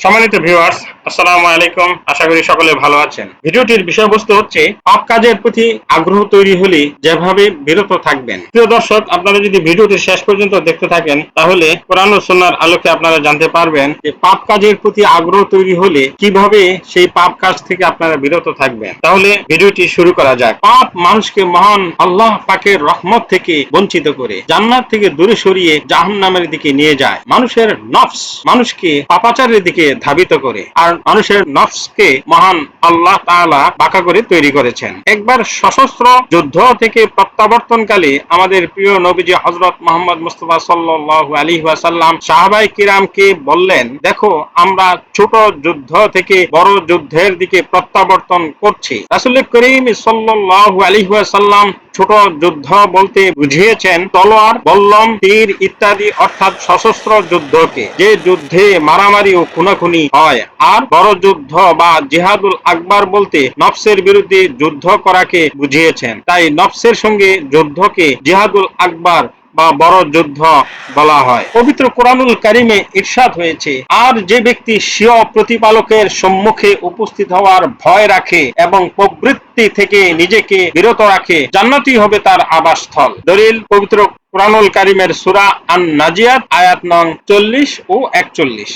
সম্মানিত ভিউয়ার্স আসসালামু আলাইকুম। আশা করি সকলে ভালো আছেন। ভিডিওটির বিষয়বস্তু হচ্ছে পাপ কাজের প্রতি আগ্রহ তৈরি হলে যেভাবে বিরত থাকবেন। প্রিয় দর্শক, আপনারা যদি ভিডিওটি শেষ পর্যন্ত দেখতে থাকেন, তাহলে কোরআন আলোকে আপনারা জানতে পারবেন যে পাপ কাজের প্রতি আগ্রহ তৈরি হলে কীভাবে সেই পাপ কাজ থেকে আপনারা বিরত থাকবেন। তাহলে ভিডিওটি শুরু করা যাক। পাপ মানুষকে মহান আল্লাহ পাকের রহমত থেকে বঞ্চিত করে, জান্নাত থেকে দূরে সরিয়ে জাহান্নামের দিকে নিয়ে যায়। মানুষের নফস মানুষকে পাপাচারের দিকে ধাবিত করে। আর মানুষের নফসকে মহান আল্লাহ তাআলা বাঁকা করে তৈরি করেছেন। একবার সশস্ত্র যুদ্ধ থেকে প্রত্যাবর্তনকালে আমাদের প্রিয় নবীজি হজরত মোহাম্মদ মুস্তফা সাল্লাল্লাহু আলাইহি ওয়াসাল্লাম সাহাবাই কিরামকে বললেন, দেখো, আমরা ছোট যুদ্ধ থেকে বড় যুদ্ধের দিকে প্রত্যাবর্তন করছি। রাসূল করিম সাল্লাল্লাহু আলাইহি ওয়াসাল্লাম ছোট যুদ্ধ বলতে বুঝিয়েছেন তলোয়ার, বল্লম, তীর ইত্যাদি অর্থাৎ সশস্ত্র যুদ্ধকে। যে যুদ্ধে মারামারি ও খুনাখুনি হয়, আর বড় যুদ্ধ বা জেহাদুল আকবার বলতে নফসের বিরুদ্ধে যুদ্ধ করাকে বুঝিয়েছেন। তাই নফসের সঙ্গে যুদ্ধকে জিহাদুল আকবার বা বড় যুদ্ধ বলা হয়। পবিত্র কোরআনুল কারিমে ইরশাদ হয়েছে, আর যে ব্যক্তি স্বীয় প্রতিপালকের সম্মুখে উপস্থিত হওয়ার ভয় রাখে এবং প্রবৃত্তি থেকে নিজেকে বিরত রাখে, জান্নাতি হবে তার আবাসস্থল। দলিল, পবিত্র কোরআনুল কারিমের সুরা আন নাজিয়াত আয়াত নং চল্লিশ ও একচল্লিশ।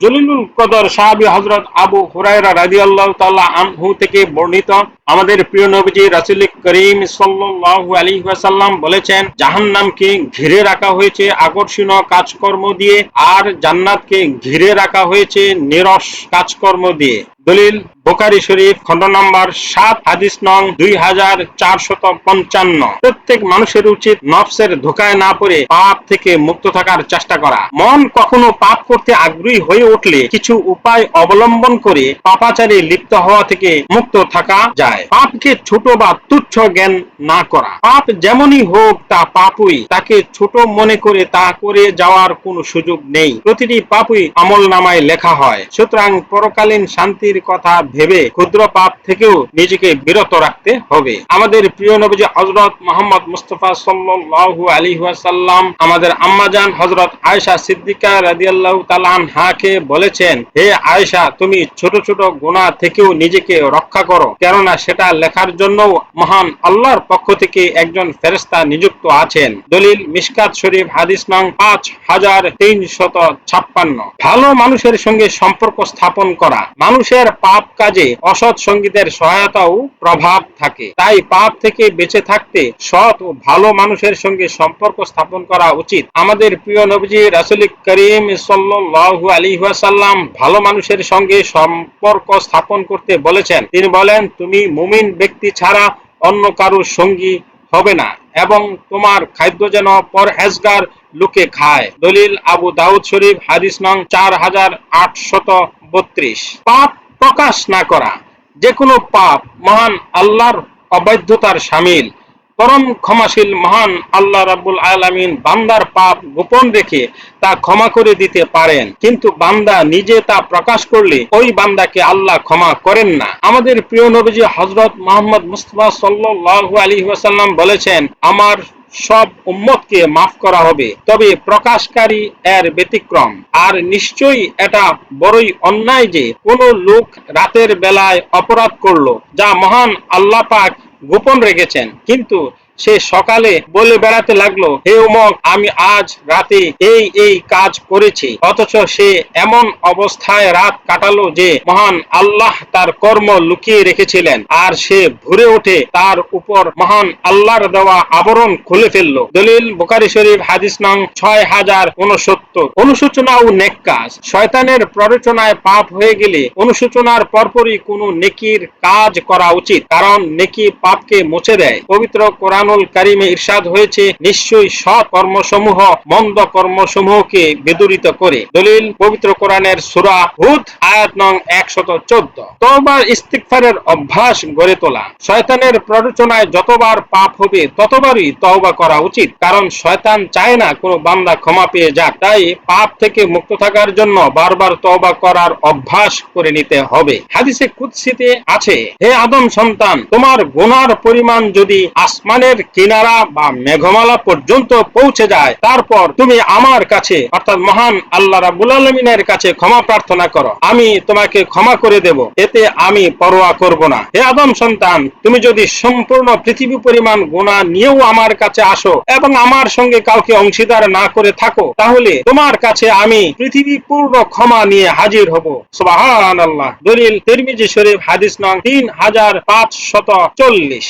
জলিলুল কদর সাহাবি হজরত আবু হুরায়রা রাজি আল্লাহ তাল্লাহ আনহু থেকে বর্ণিত আমাদের প্রিয় নবীজি রাসুল করিম সাল্লাল্লাহু আলী ওয়াসাল্লাম বলেছেন, জাহান্নামকে ঘিরে রাখা হয়েছে আকর্ষণীয় কাজকর্ম দিয়ে আর জান্নাতকে ঘিরে রাখা হয়েছে নিরস কাজকর্ম দিয়ে। দলিল, বোকারি শরীফ খন্ড নম্বর সাত, হাদিস নং দুই হাজার চারশত পঞ্চান্ন। প্রত্যেক মানুষের উচিত নফসের ধোকায় না পড়ে পাপ থেকে মুক্ত থাকার চেষ্টা করা। মন কখনো পাপ করতে আগ্রহী হয়ে উঠলে কিছু উপায় অবলম্বন করে পাপাচারে লিপ্ত হওয়া থেকে মুক্ত থাকা যায়। পাপকে ছোট বা তুচ্ছ জ্ঞান না করা। পাপ যেমনই হোক তা পাপুই। তাকে ছোট মনে করে তা করে যাওয়ার কোনো সুযোগ নেই। প্রতিটি পাপুই আমল নামায় লেখা হয়। সুতরাং পরকালীন শান্তির কথা ভেবে ক্ষুদ্র পাপ থেকেও নিজেকে বিরত রাখতে হবে। আমাদের প্রিয় নবীজি হজরত মোহাম্মদ মুস্তফা সাল্লাল্লাহু আলাইহি ওয়াসাল্লাম আমাদের আম্মাজান হজরত আয়েশা সিদ্দিকা রাদিয়াল্লাহু তাআলা আনহাকে বলেছেন, হে আয়েশা, তুমি ছোট ছোট গুনাহ থেকেও নিজেকে রক্ষা করো। কেননা সেটা লেখার জন্য মহান আল্লাহর পক্ষ থেকে একজন ফেরেশতা নিযুক্ত আছেন। দলিল মিশকাত শরীফ, হাদিস নং পাঁচ হাজার তিনশত ছাপ্পান্ন। ভালো মানুষের সঙ্গে সম্পর্ক স্থাপন করা। মানুষের পাপ কাজে অসৎ সঙ্গীতের সহায়তাও প্রভাব থাকে। তাই পাপ থেকে বেঁচে থাকতে সৎ ও ভালো মানুষের সঙ্গে সম্পর্ক স্থাপন করা উচিত। আমাদের প্রিয় নবীজি রাসুল করিম সাল্লাল্লাহু আলাইহি ওয়াসাল্লাম ভালো মানুষের সঙ্গে সম্পর্ক স্থাপন করতে বলেছেন। তিনি বলেন, তুমি মুমিন ব্যক্তি ছাড়া অন্য কারও সঙ্গী হবে না এবং তোমার খাদ্য যেন পর পরহেজগার লোকে খায়। দলিল আবু দাউদ শরীফ, হাদিস নং চার হাজার আটশত বত্রিশ। পাপ প্রকাশ না করা, যে কোনো পাপ মহান আল্লাহর অবাধ্যতার সামিল। পরম ক্ষমাশীল মহান আল্লাহ রাব্বুল আলামিন বান্দার পাপ গোপন রেখে তা ক্ষমা করে দিতে পারেন। কিন্তু বান্দা নিজে তা প্রকাশ করলে ওই বান্দাকে আল্লাহ ক্ষমা করেন না। আমাদের প্রিয় নবীজি হজরত মোহাম্মদ মুস্তফা সাল্লাল্লাহু আলাইহি ওয়াসাল্লাম বলেছেন, আমার সব উম্মতকে মাফ করা হবে। তবে প্রকাশকারী এর ব্যতিক্রম। আর নিশ্চয়ই এটা বড়ই অন্যায় যে কোন লোক রাতের বেলায় অপরাধ করল, যা মহান আল্লাহ পাক গোপন রেখেছেন। কিন্তু সে সকালে বলে বেড়াতে লাগল, হে উমক আমি আজ রাতে এই এই কাজ করেছি। অথচ সে এমন অবস্থায় রাত কাটালো যে মহান আল্লাহ তার কর্ম লুকিয়ে রেখেছিলেন। আর সে ভুরে ওঠে তার উপর মহান আল্লাহর দেওয়া আবরণ খুলে ফেলল। দলিল বুকারি শরীফ, হাদিস নং ছয় হাজার উনসত্তর অনুসূচনা ও নেক কাজ। শয়তানের প্ররোচনায় পাপ হয়ে গেলে অনুসূচনার পরপরই কোনো নেকির কাজ করা উচিত। কারণ নেকি পাপকে মুছে দেয়। পবিত্র কোরআন কোরআনুল কারিমে ইরশাদ হয়েছে, নিশ্চয়ই সৎ কর্মসমূহ, মন্দ কর্মসমূহকে বিদুরিত করে। দলিল, পবিত্র কোরআনের সুরা হুদ, আয়াত নং একশত চোদ্দ। তবার ইস্তিকফারের অভ্যাস গড়ে তোলা। শয়তানের প্ররোচনায় যতবার পাপ হবে, ততবারই তওবা করা উচিত। কারণ শয়তান চায় না কোনো বান্দা ক্ষমা পেয়ে যাক। তাই পাপ থেকে মুক্ত থাকার জন্য বারবার তওবা করার অভ্যাস করে নিতে হবে। হাদিসে কুৎসিতে আছে, হে আদম সন্তান, তোমার গুনার পরিমাণ যদি আসমানের আকাশের কিনারা বা মেঘমালা পর্যন্ত পৌঁছে যায়। তারপর তুমি আমার কাছে, অর্থাৎ মহান আল্লাহ রাবুল আলমিনের কাছে ক্ষমা প্রার্থনা করো। আমি তোমাকে ক্ষমা করে দেব। এতে আমি পরোয়া করব না। হে আদম সন্তান, তুমি যদি সম্পূর্ণ পৃথিবী পরিমাণ গুণা নিয়েও আমার কাছে আসো এবং আমার সঙ্গে কাউকে অংশীদার না করে থাকো, তাহলে তোমার কাছে আমি পৃথিবী পূর্ণ ক্ষমা নিয়ে হাজির হব। সুবাহান আল্লাহ দলিল তিরমিজি শরীফ, হাদিস নং তিন হাজার পাঁচশত চল্লিশ।